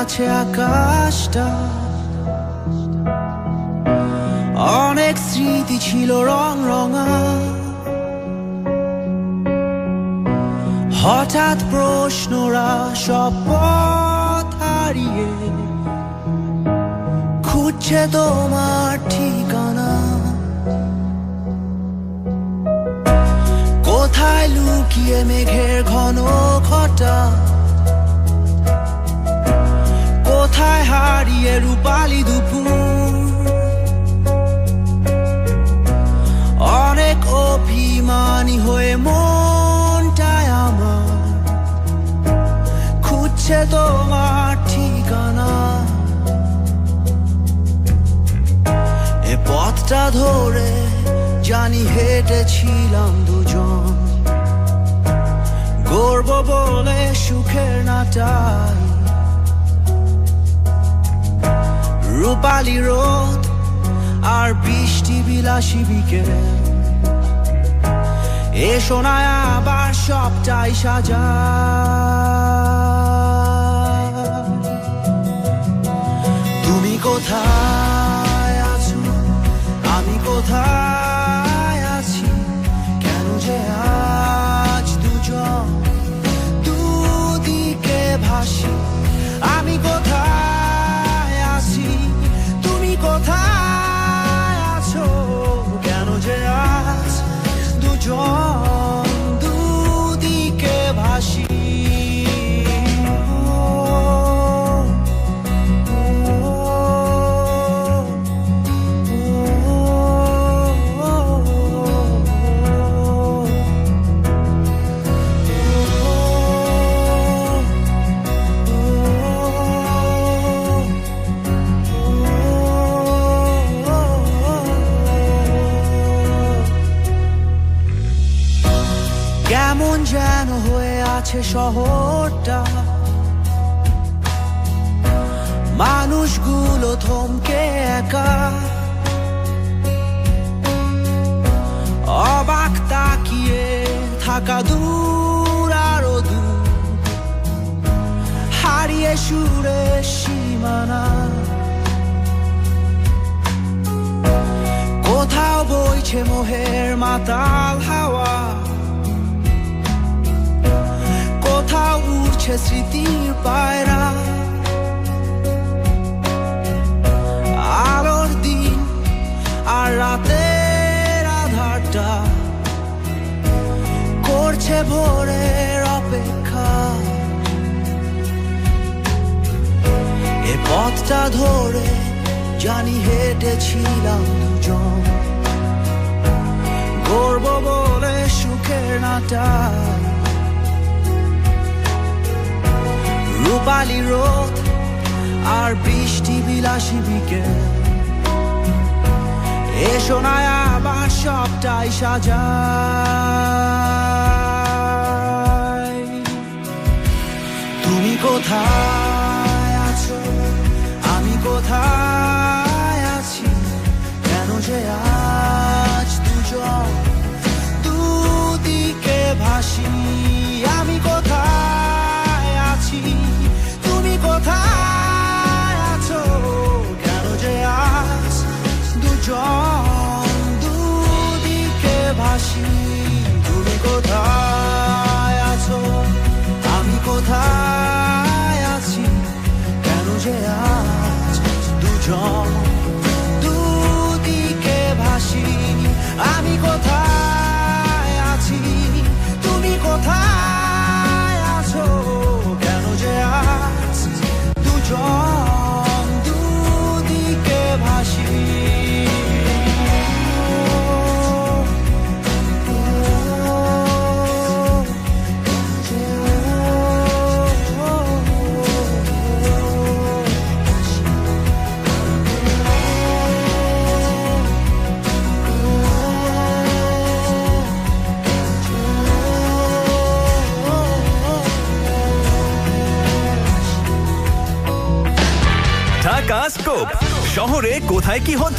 আছে আকাশটা। অনেক স্মৃতি ছিল রং রঙা। হঠাৎ প্রশ্নরা সব পথ হারিয়ে খুঁজছে তোমার ঠিকানা। কোথায় লুকিয়ে মেঘের ঘন ঘটা হারিয়ে রূপালি দুপুর। অনেক অভিমানী হয়ে মনটায় আমার খুঁজছে তোমার ঠিকানা। এ পথটা ধরে জানি হেঁটেছিলাম দুজন। গর্ব বলে সুখের নাটাই রূপালি রোদ আর বৃষ্টি বিলাসী বিকেল। এ শোনায় আবার সবটাই সাজা। কেমন যেন হয়ে আছে শহরটা। মানুষগুলো থমকে একা। অবাক তাকিয়ে থাকা দূর আরও দূর। হারিয়ে সুরে সীমানা। কোথাও বইছে মোহের মাতাল হাওয়া। কোথাও উড়ছে স্মৃতির পায়রা। আলোর দিন আর রাতের আধারটা করছে ভোরের অপেক্ষা। এ পথটা ধরে জানি হেঁটেছিলাম দুজন। গর্ব বলে সুখের নাটায় রূপালি রোদ আর বৃষ্টি বিলাসী বিকেল। এ শোনায় আবার সবটাই সাজায় ভাসি তুমি কোথায় আছো? আমি কোথায় আছি? কেন যে আজ দুজন দুদিকে ভাসি? আমি কোথায় স্কোপ শহরে কোথায় কি হচ্ছে?